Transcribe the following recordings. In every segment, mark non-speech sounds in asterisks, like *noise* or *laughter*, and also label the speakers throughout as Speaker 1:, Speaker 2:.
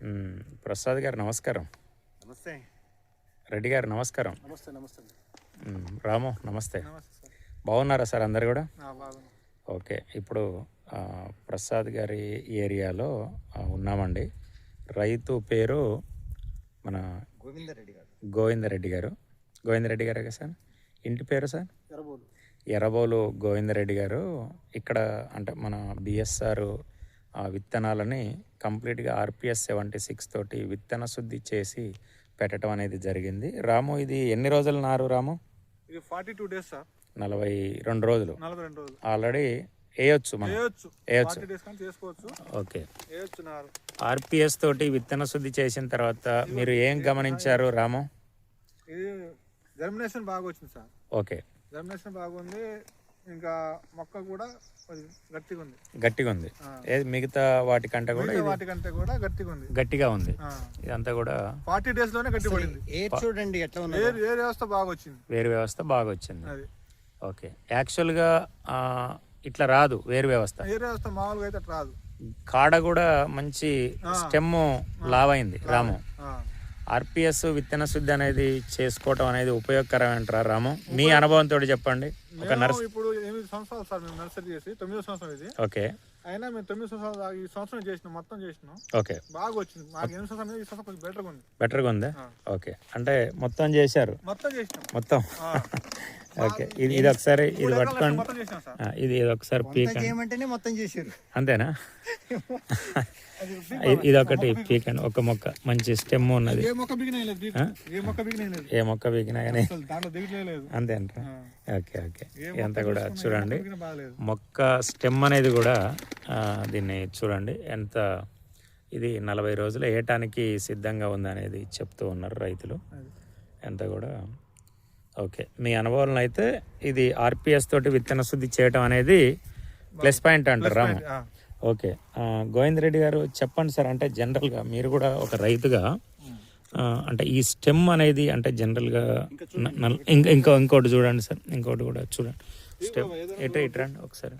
Speaker 1: ప్రసాద్ గారు నమస్కారం.
Speaker 2: నమస్తే.
Speaker 1: రెడ్డి గారు నమస్కారం.
Speaker 2: నమస్తే నమస్తే.
Speaker 1: రాము నమస్తే. బాగున్నారా సార్ అందరు కూడా? ఓకే ఇప్పుడు ప్రసాద్ గారి ఏరియాలో ఉన్నామండి. రైతు పేరు మన
Speaker 2: గోవిందరెడ్డి గారు.
Speaker 1: గోవిందరెడ్డి గారు. గోవిందరెడ్డి గారే కదా సార్? ఇంటి పేరు సార్?
Speaker 2: ఎర్రబోలు.
Speaker 1: ఎర్రబోలు గోవిందరెడ్డి గారు. ఇక్కడ అంటే మన బిఎస్ఆర్ విత్తనాలని కంప్లీట్గా ఆర్పిఎస్ సెవెంటీ సిక్స్ తోటి విత్తన శుద్ధి చేసి పెట్టడం అనేది జరిగింది. రాము ఇది ఎన్ని రోజులు నారు రాము?
Speaker 2: ఇది ఫార్టీ టూ డేస్ సార్.
Speaker 1: నలభై రెండు రోజులు.
Speaker 2: నలభై రెండు రోజులు.
Speaker 1: ఆల్రెడీ వేయొచ్చు మనం.
Speaker 2: వేయొచ్చు. చేసుకోవచ్చు.
Speaker 1: ఓకే.
Speaker 2: వేయొచ్చు నారు.
Speaker 1: ఆర్పిఎస్ తోటి విత్తన శుద్ధి చేసిన తర్వాత మీరు ఏం గమనించారు రాము?
Speaker 2: ఇది జర్మినేషన్ బాగా వచ్చింది సార్.
Speaker 1: ఓకే.
Speaker 2: జర్మినేషన్ బాగుంది. ఇంకా మొక్క కూడా గట్టిగా ఉంది.
Speaker 1: గట్టిగా ఉంది. మిగతా వాటికంటే కూడా
Speaker 2: వాటికంటే కూడా గట్టిగా ఉంది.
Speaker 1: గట్టిగా ఉంది. ఇదంతా కూడా
Speaker 2: ఫార్టీ డేస్లోనే గట్టి పడింది.
Speaker 3: ఎయిర్ చూడండి ఎట్లా
Speaker 2: ఏ ఏ వ్యవస్థ బాగా వచ్చింది.
Speaker 1: వేరు వ్యవస్థ బాగా వచ్చింది.
Speaker 2: అది.
Speaker 1: ఓకే. యాక్చువల్గా ఆ, ఇట్లా రాదు వేరు వ్యవస్థ.
Speaker 2: ఏ వ్యవస్థ మామూలుగా అయితే రాదు.
Speaker 1: కాడ కూడా మంచి స్టెమ్ లావైంది రాము.
Speaker 2: ఆ.
Speaker 1: ఆర్పిఎస్ విత్తన శుద్ధి అనేది చేసుకోవటం అనేది ఉపయోగకరం అంటారా రాము మీ అనుభవంతో చెప్పండి. ఒక నర్స్
Speaker 2: ఇప్పుడు సంవత్సరాలు సార్ మేము నర్సరీ చేసి తొమ్మిదో సంవత్సరం ఇది
Speaker 1: ఓకే
Speaker 2: అయినా మేము తొమ్మిది సంవత్సరాలు ఈ సంవత్సరం చేసినాం మొత్తం చేసినాం.
Speaker 1: ఓకే.
Speaker 2: బాగా వచ్చింది. మాకు ఎనిమిది సంవత్సరం ఈ సంవత్సరం కొంచెం బెటర్గా ఉంది.
Speaker 1: బెటర్గా ఉందా. ఓకే. అంటే మొత్తం చేశారు?
Speaker 2: మొత్తం చేసినాం.
Speaker 1: మొత్తం?
Speaker 2: ఆ. *laughs*
Speaker 1: ఓకే. ఇది ఇది ఒకసారి ఇది పట్టుకోండి. ఇది ఇది ఒకసారి పీకండి.
Speaker 3: చేయమంటేనే మొత్తం చేశారు.
Speaker 1: అంతేనా? *laughs* ఇది- ఒకటి పీకండి. ఒక మొక్క. మంచి స్టెమ్ ఉన్నది.
Speaker 2: ఏ మొక్క బిగిన లేదు బీక్. ఏ మొక్క బిగిన లేదు.
Speaker 1: ఏ మొక్క పీకినా కానీ
Speaker 2: అసలు దాంట్లో దిగలే లేదు.
Speaker 1: అంతే అంటారా?
Speaker 2: ఆ.
Speaker 1: Okay okay. ఇదంతా కూడా చూడండి. మొక్క స్టెమ్ అనేది కూడా దీన్ని చూడండి. ఎంత ఇది నలభై రోజులు వేయటానికి సిద్ధంగా ఉందనేది చెప్తూ ఉన్నారు రైతులు. ఎంత కూడా. ఓకే. మీ అనుభవంలో అయితే ఇది ఆర్పిఎస్ తోటి విత్తన శుద్ధి చేయటం అనేది ప్లస్ పాయింట్ అంటారు రాము. ఓకే. గోవింద్ రెడ్డి గారు చెప్పండి సార్. అంటే జనరల్గా మీరు కూడా ఒక రైతుగా అంటే ఈ స్టెమ్ అనేది అంటే జనరల్గా ఇంకా ఇంకో ఇంకోటి చూడండి సార్. ఇంకోటి కూడా చూడండి. స్టెమ్ ఇటు ఇటు రండి ఒకసారి.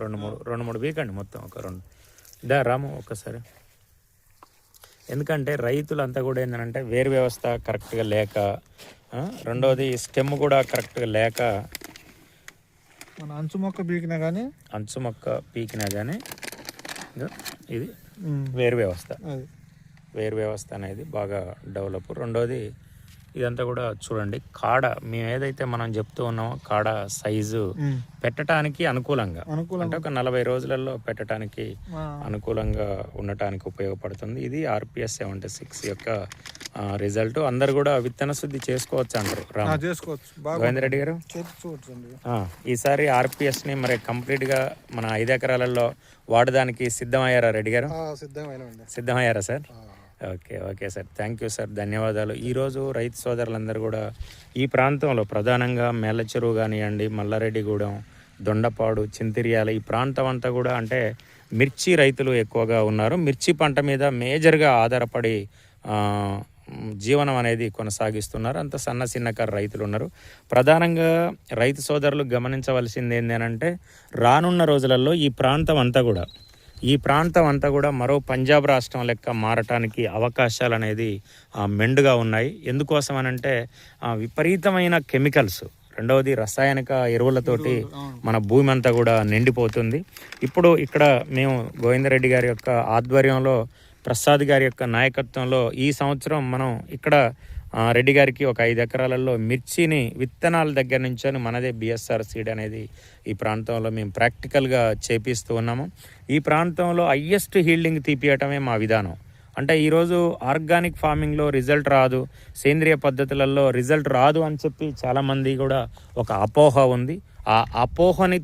Speaker 1: రెండు మూడు రెండు మూడు వీకండి మొత్తం ఒక రెండు. దా రాము ఒకసారి ఎందుకంటే రైతులంతా కూడా ఏంటంటే వేరు వ్యవస్థ కరెక్ట్గా లేక ఆ, రెండోది స్టెమ్ కూడా కరెక్ట్గా లేక
Speaker 2: మన అంచు మొక్క బీకినా కానీ
Speaker 1: అంచు మొక్క పీకినా కానీ ఇదో వేరు వ్యవస్థ. వేరు వ్యవస్థ అనేది బాగా డెవలప్. రెండోది ఇదంతా కూడా చూడండి. కాడ మేము ఏదైతే మనం చెప్తూ ఉన్నామో కాడ సైజు పెట్టడానికి అనుకూలంగా. అంటే ఒక నలభై రోజులలో పెట్టడానికి. అనుకూలంగా ఉండటానికి ఉపయోగపడుతుంది. ఇది ఆర్పిఎస్ సెవెంటీ సిక్స్ యొక్క రిజల్ట్. అందరు కూడా విత్తన శుద్ధి చేసుకోవచ్చు అంటారు. గోవింద్ రెడ్డి గారు? ఈసారి ఆర్పిఎస్ని మరి కంప్లీట్గా మన ఐదు ఎకరాలలో వాడడానికి సిద్ధమయ్యారా రెడ్డి గారు? సిద్ధమయ్యారా sir? Okay okay sir. Thank you sir. ధన్యవాదాలు. ఈరోజు రైతు సోదరులందరూ కూడా ఈ ప్రాంతంలో ప్రధానంగా మేళ్ళచెరువు కానివ్వండి మల్లారెడ్డిగూడెం దొండపాడు చింతిరియాల ఈ ప్రాంతం అంతా కూడా అంటే మిర్చి రైతులు ఎక్కువగా ఉన్నారు. మిర్చి పంట మీద మేజర్గా ఆధారపడి జీవనం అనేది కొనసాగిస్తున్నారు. అంత సన్న చిన్నకారు రైతులు ఉన్నారు. ప్రధానంగా రైతు సోదరులు గమనించవలసింది ఏంటంటే రానున్న రోజులలో ఈ ప్రాంతం అంతా కూడా ఈ ప్రాంతం అంతా కూడా మరో పంజాబ్ రాష్ట్రం లెక్క మారటానికి అవకాశాలు అనేది మెండుగా ఉన్నాయి. ఎందుకోసం అనంటే ఆ, విపరీతమైన కెమికల్స్. రెండవది రసాయనిక ఎరువులతోటి మన భూమి అంతా కూడా నిండిపోతుంది. ఇప్పుడు ఇక్కడ మేము గోవిందరెడ్డి గారి యొక్క ఆధ్వర్యంలో ప్రసాద్ గారి యొక్క నాయకత్వంలో ఈ సంవత్సరం మనం ఇక్కడ రెడ్డి గారికి ఒక ఐదు ఎకరాలలో మిర్చిని విత్తనాల దగ్గర నుంచి మనదే బిఎస్ఆర్ సీడ్ అనేది ఈ ప్రాంతంలో మేము ప్రాక్టికల్గా చేపిస్తూ ఉన్నాము. ఈ ప్రాంతంలో హయ్యెస్ట్ హీల్డింగ్ తీపియటమే మా విధానం. అంటే ఈరోజు ఆర్గానిక్ ఫార్మింగ్లో రిజల్ట్ రాదు. సేంద్రియ పద్ధతులలో రిజల్ట్ రాదు అని చెప్పి చాలామంది కూడా ఒక అపోహ ఉంది. ఆ అపోహని